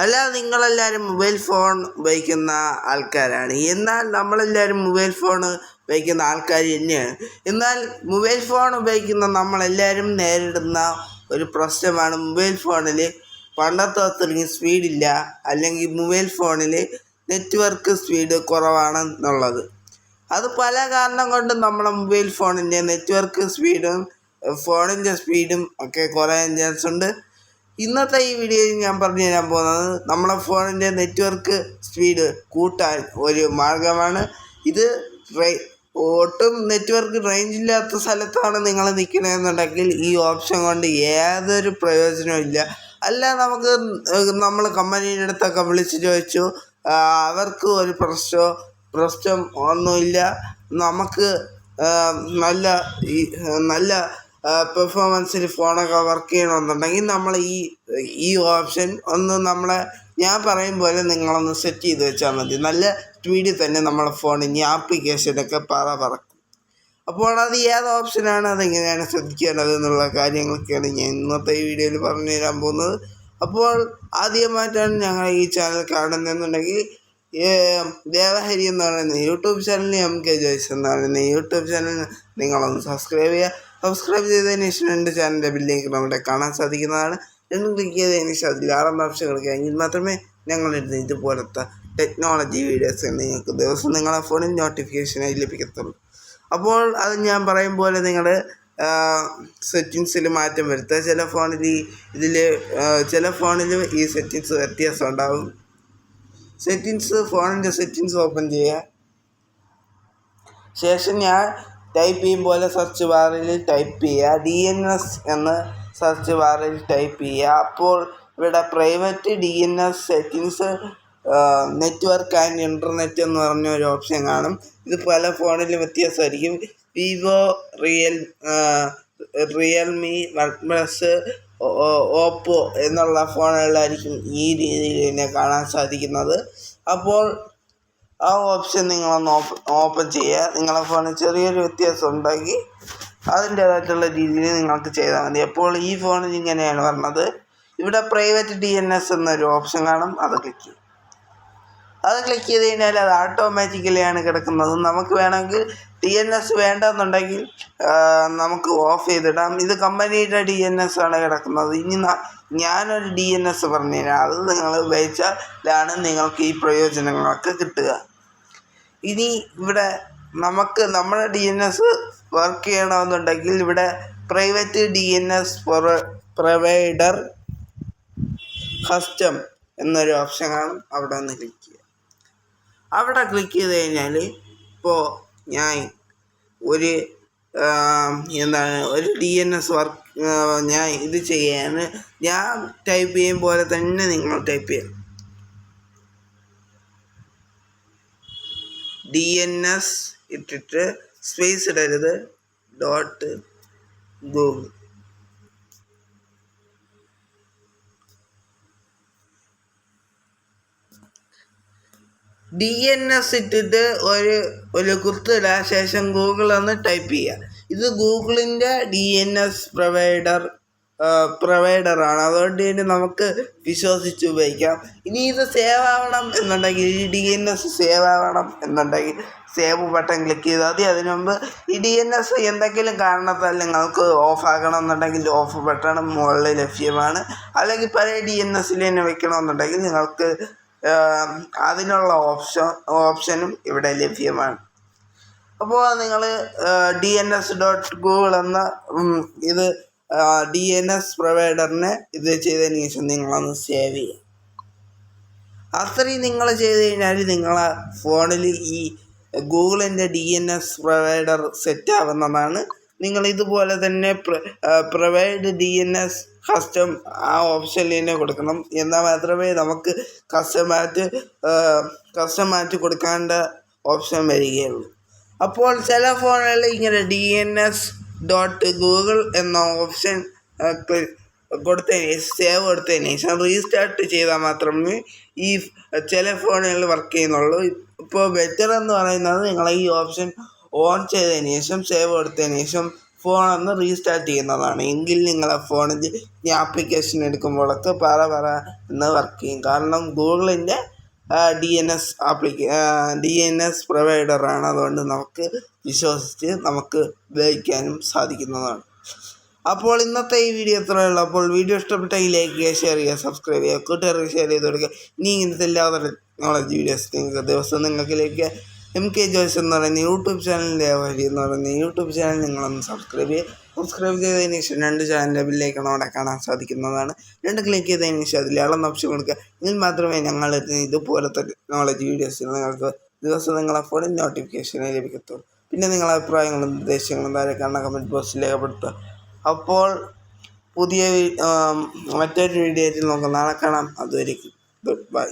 അല്ല നിങ്ങളെല്ലാവരും mobile phone ഉപയോഗിക്കുന്ന ആൾക്കാരാണ്. എന്നാൽ നമ്മളെല്ലാവരും മൊബൈൽ ഫോൺ ഉപയോഗിക്കുന്ന ആൾക്കാർ തന്നെയാണ്. എന്നാൽ മൊബൈൽ ഫോൺ ഉപയോഗിക്കുന്ന നമ്മളെല്ലാവരും നേരിടുന്ന ഒരു പ്രശ്നമാണ് മൊബൈൽ ഫോണിൽ പണ്ടത്തെ അത്രയും സ്പീഡില്ല അല്ലെങ്കിൽ മൊബൈൽ ഫോണിൽ നെറ്റ്വർക്ക് സ്പീഡ് കുറവാണെന്നുള്ളത് അത് പല കാരണം കൊണ്ടും നമ്മുടെ മൊബൈൽ ഫോണിന്റെ നെറ്റ്വർക്ക് സ്പീഡും ഫോണിന്റെ സ്പീഡും ഒക്കെ കുറയാൻ ചാൻസ് ഉണ്ട്. ഇന്നത്തെ ഈ വീഡിയോയിൽ ഞാൻ പറഞ്ഞു തരാൻ പോകുന്നത് നമ്മുടെ ഫോണിന്റെ നെറ്റ്വർക്ക് സ്പീഡ് കൂട്ടാൻ ഒരു മാർഗമാണ്. ഇത് ഒട്ടും നെറ്റ്വർക്ക് റേഞ്ച് ഇല്ലാത്ത സ്ഥലത്താണ് നിങ്ങൾ നിൽക്കണമെന്നുണ്ടെങ്കിൽ ഈ ഓപ്ഷൻ കൊണ്ട് യാതൊരു പ്രയോജനവും ഇല്ല. അല്ല നമുക്ക് നമ്മൾ കമ്പനിയുടെ അടുത്തൊക്കെ വിളിച്ച് ചോദിച്ചു അവർക്ക് ഒരു പ്രശ്നമോ പ്രശ്നം ഒന്നുമില്ല. നമുക്ക് നല്ല നല്ല പെർഫോമൻസിൽ ഫോണൊക്കെ വർക്ക് ചെയ്യണമെന്നുണ്ടെങ്കിൽ നമ്മൾ ഈ ഈ ഓപ്ഷൻ ഒന്ന് നമ്മളെ ഞാൻ പറയും പോലെ നിങ്ങളൊന്ന് സെറ്റ് ചെയ്ത് വെച്ചാൽ മതി. നല്ല സ്പീഡിൽ തന്നെ നമ്മളെ ഈ ആപ്ലിക്കേഷനൊക്കെ പറ പറക്കും. അപ്പോൾ അത് ഏത് ഓപ്ഷനാണ് അതെങ്ങനെയാണ് ശ്രദ്ധിക്കേണ്ടത് എന്നുള്ള കാര്യങ്ങളൊക്കെയാണ് ഞാൻ ഇന്നത്തെ ഈ വീഡിയോയിൽ പറഞ്ഞു തരാൻ പോകുന്നത്. അപ്പോൾ ആദ്യമായിട്ടാണ് ഞങ്ങൾ ഈ ചാനൽ കാണുന്നതെന്നുണ്ടെങ്കിൽ ദേവഹരി എന്ന് പറയുന്ന യൂട്യൂബ് ചാനലിന് എം കെ ജോയ്സ് എന്ന് പറയുന്ന യൂട്യൂബ് ചാനൽ നിങ്ങളൊന്ന് സബ്സ്ക്രൈബ് ചെയ്യുക. സബ്സ്ക്രൈബ് ചെയ്തതിന് ശേഷം എന്റെ ചാനലിന്റെ ബില്ലേക്ക് നമ്മുടെ കാണാൻ സാധിക്കുന്നതാണ്. രണ്ടും ക്ലിക്ക് ചെയ്തതിന് ശേഷം അതിൽ ആറാം കൊടുക്കുക മാത്രമേ ഞങ്ങളിടുന്ന ഇതുപോലത്തെ ടെക്നോളജി വീഡിയോസ് നിങ്ങൾക്ക് ദിവസം നിങ്ങളെ ഫോണിൽ നോട്ടിഫിക്കേഷനായി ലഭിക്കത്തുള്ളൂ. അപ്പോൾ അത് ഞാൻ പറയും പോലെ നിങ്ങൾ സെറ്റിങ്സിൽ മാറ്റം വരുത്തുക. ചില ഫോണിൽ ഇതിൽ ചില ഫോണിൽ ഈ സെറ്റിങ്സ് വ്യത്യാസം ഉണ്ടാകും സെറ്റിങ്സ് ഫോണിന്റെ സെറ്റിങ്സ് ഓപ്പൺ ചെയ്യുക. ശേഷം ഞാൻ ടൈപ്പ് ചെയ്യും പോലെ സെർച്ച് ബാറിൽ ടൈപ്പ് ചെയ്യുക. ഡി എൻ എസ് എന്ന് സെർച്ച് ബാറിൽ ടൈപ്പ് ചെയ്യുക. അപ്പോൾ ഇവിടെ private D N S settings network and internet എന്ന് പറഞ്ഞ ഒരു ഓപ്ഷൻ കാണും. ഇത് പല ഫോണിലും വ്യത്യാസമായിരിക്കും. Vivo real Realme one Oppo എന്നുള്ള ഫോണുകളിലായിരിക്കും ഈ രീതിയിൽ തന്നെ കാണാൻ സാധിക്കുന്നത്. അപ്പോൾ ആ ഓപ്ഷൻ നിങ്ങളൊന്ന് ഓപ്പൺ ഓപ്പൺ ചെയ്യുക. നിങ്ങളെ ഫോണിൽ ചെറിയൊരു വ്യത്യാസം ഉണ്ടാക്കി അതിന്റേതായിട്ടുള്ള രീതിയിൽ നിങ്ങൾക്ക് ചെയ്താൽ മതി. അപ്പോൾ ഈ ഫോണിൽ ഇങ്ങനെയാണ് വരണത്. ഇവിടെ പ്രൈവറ്റ് ഡി എൻ എസ് എന്നൊരു ഓപ്ഷൻ കാണും. അത് ക്ലിക്ക് ചെയ്യും അത് ക്ലിക്ക് ചെയ്ത് കഴിഞ്ഞാൽ അത് ഓട്ടോമാറ്റിക്കലിയാണ് കിടക്കുന്നത്. നമുക്ക് വേണമെങ്കിൽ ടി എൻ എസ് വേണ്ടെന്നുണ്ടെങ്കിൽ നമുക്ക് ഓഫ് ചെയ്തിടാം. ഇത് കമ്പനിയുടെ ഡി എൻ എസ് ആണ് കിടക്കുന്നത്. ഇനി ഞാനൊരു ഡി എൻ എസ് പറഞ്ഞു തരാം അത് നിങ്ങൾ ഉപയോഗിച്ചാലാണ് നിങ്ങൾക്ക് ഈ പ്രയോജനങ്ങളൊക്കെ കിട്ടുക. ഇനി ഇവിടെ നമുക്ക് നമ്മുടെ ഡി എൻ എസ് വർക്ക് ചെയ്യണമെന്നുണ്ടെങ്കിൽ ഇവിടെ private D N S provider custom എന്നൊരു ഓപ്ഷൻ കാണും അവിടെ ഒന്ന് ക്ലിക്ക് ചെയ്യുക. അവിടെ ക്ലിക്ക് ചെയ്ത് കഴിഞ്ഞാൽ ഇപ്പോൾ ഞാൻ ഒരു എന്താണ് ഒരു ഡി എൻ എസ് വർക്ക് ഞാൻ ഇത് ചെയ്യാന്ന് ഞാൻ ടൈപ്പ് ചെയ്യും പോലെ തന്നെ നിങ്ങൾ ടൈപ്പ് ചെയ്യണം. ഡി എൻ എസ് ഇട്ടിട്ട് സ്പേസ് ഇടരുത്. Dot Google D N S ഇട്ടിട്ട് ഒരു ഒരു കുത്തിടുക ശേഷം ഗൂഗിൾ എന്ന് ടൈപ്പ് ചെയ്യുക ഇത് ഗൂഗിളിന്റെ ഡി എൻ എസ് പ്രൊവൈഡർ പ്രൊവൈഡറാണ് അതുകൊണ്ട് തന്നെ നമുക്ക് വിശ്വസിച്ച് ഉപയോഗിക്കാം. ഇനി ഇത് സേവ് ആവണം എന്നുണ്ടെങ്കിൽ ഈ ഡി എൻ എസ് സേവ് ആവണം എന്നുണ്ടെങ്കിൽ സേവ് ബട്ടൺ ക്ലിക്ക് ചെയ്താൽ മതി. അതിനു മുമ്പ് ഈ ഡി എൻ എസ് എന്തെങ്കിലും കാരണത്താൽ നിങ്ങൾക്ക് ഓഫ് ആക്കണം എന്നുണ്ടെങ്കിൽ ഓഫ് ബട്ടൺ മുകളിൽ ലഭ്യമാണ്. അല്ലെങ്കിൽ പഴയ ഡി എൻ എസിൽ തന്നെ വെക്കണമെന്നുണ്ടെങ്കിൽ നിങ്ങൾക്ക് അതിനുള്ള ഓപ്ഷൻ ഓപ്ഷനും ഇവിടെ ലഭ്യമാണ്. അപ്പോൾ നിങ്ങൾ D N S dot Google എന്ന ഇത് ഡി എൻ എസ് പ്രൊവൈഡറിനെ ഇത് ചെയ്തതിന് ശേഷം നിങ്ങളൊന്ന് സേവ് ചെയ്യുക അത്രയും നിങ്ങൾ ചെയ്ത് കഴിഞ്ഞാൽ നിങ്ങളെ ഫോണിൽ ഈ ഗൂഗിളിന്റെ D N S provider set ആവുന്നതാണ് നിങ്ങൾ ഇതുപോലെ തന്നെ provide D N S custom ആ ഓപ്ഷനിൽ കൊടുക്കണം. എന്നാൽ മാത്രമേ നമുക്ക് കസ്റ്റമായിട്ട് മാറ്റി കൊടുക്കേണ്ട ഓപ്ഷൻ വരികയുള്ളൂ. അപ്പോൾ ചില ഫോണുകളിൽ ഇങ്ങനെ D N S dot Google എന്ന ഓപ്ഷൻ കൊടുത്തതിന് സേവ് കൊടുത്തതിന് ശേഷം റീസ്റ്റാർട്ട് ചെയ്താൽ മാത്രമേ ഈ ചില ഫോണുകളിൽ വർക്ക് ചെയ്യുന്നുള്ളൂ. ഇപ്പോൾ ബെറ്റർ എന്ന് പറയുന്നത് നിങ്ങൾ ഈ ഓപ്ഷൻ ഓൺ ചെയ്തതിന് ശേഷം സേവ് കൊടുത്തതിന് ശേഷം ഫോണൊന്ന് റീസ്റ്റാർട്ട് ചെയ്യുന്നതാണ്. എങ്കിൽ നിങ്ങളെ ഫോണിൽ ഈ ആപ്ലിക്കേഷൻ എടുക്കുമ്പോഴൊക്കെ പറ പറ എന്ന് വർക്ക് ചെയ്യും. കാരണം ഗൂഗിളിന്റെ ഡി എൻ എസ് ആപ്ലിക്ക ഡി എൻ എസ് പ്രൊവൈഡറാണ് അതുകൊണ്ട് നമുക്ക് വിശ്വസിച്ച് നമുക്ക് ഉപയോഗിക്കാനും സാധിക്കുന്നതാണ്. അപ്പോൾ ഇന്നത്തെ ഈ വീഡിയോ ഉള്ളൂ. അപ്പോൾ വീഡിയോ ഇഷ്ടപ്പെട്ടെങ്കിൽ ലൈക്ക് ചെയ്യുക ഷെയർ ചെയ്യുക സബ്സ്ക്രൈബ് ചെയ്യുക കൂട്ടുകാർക്ക് ഷെയർ ചെയ്ത് കൊടുക്കുക. ഇനി ഇങ്ങനത്തെ എല്ലാ ടെക്നോളജി വീഡിയോസ് നിങ്ങൾക്ക് ദിവസം നിങ്ങൾക്ക് ലഭിക്കുക എം കെ ജോയ്സ് എന്ന് പറയുന്ന യൂട്യൂബ് ചാനലിന്റെ വഴി എന്ന് പറയുന്ന യൂട്യൂബ് ചാനൽ നിങ്ങളൊന്ന് സബ്സ്ക്രൈബ് ചെയ്യുക. സബ്സ്ക്രൈബ് ചെയ്തതിന് ശേഷം രണ്ട് ചാനലിന്റെ ബില്ലേക്കാണ് അവിടെ കാണാൻ സാധിക്കുന്നതാണ്. രണ്ട് ക്ലിക്ക് ചെയ്തതിന് ശേഷം അതിൽ ഇളം ഓപ്ഷൻ കൊടുക്കുക. എങ്കിൽ മാത്രമേ ഞങ്ങൾ ഇതുപോലത്തെ ടെക്നോളജി വീഡിയോസ് നിങ്ങൾക്ക് ദിവസം നിങ്ങളെ ഫോണിൽ നോട്ടിഫിക്കേഷനെ ലഭിക്കത്തുള്ളൂ. പിന്നെ നിങ്ങളുടെ അഭിപ്രായങ്ങളും നിർദ്ദേശങ്ങളും താഴെ കാണുന്ന കമന്റ് ബോക്സിൽ രേഖപ്പെടുത്തുക. അപ്പോൾ പുതിയ മറ്റൊരു വീഡിയോ ആയിട്ട് നമുക്ക് നാളെ കാണാം. അതുവരെയും ഗുഡ് ബൈ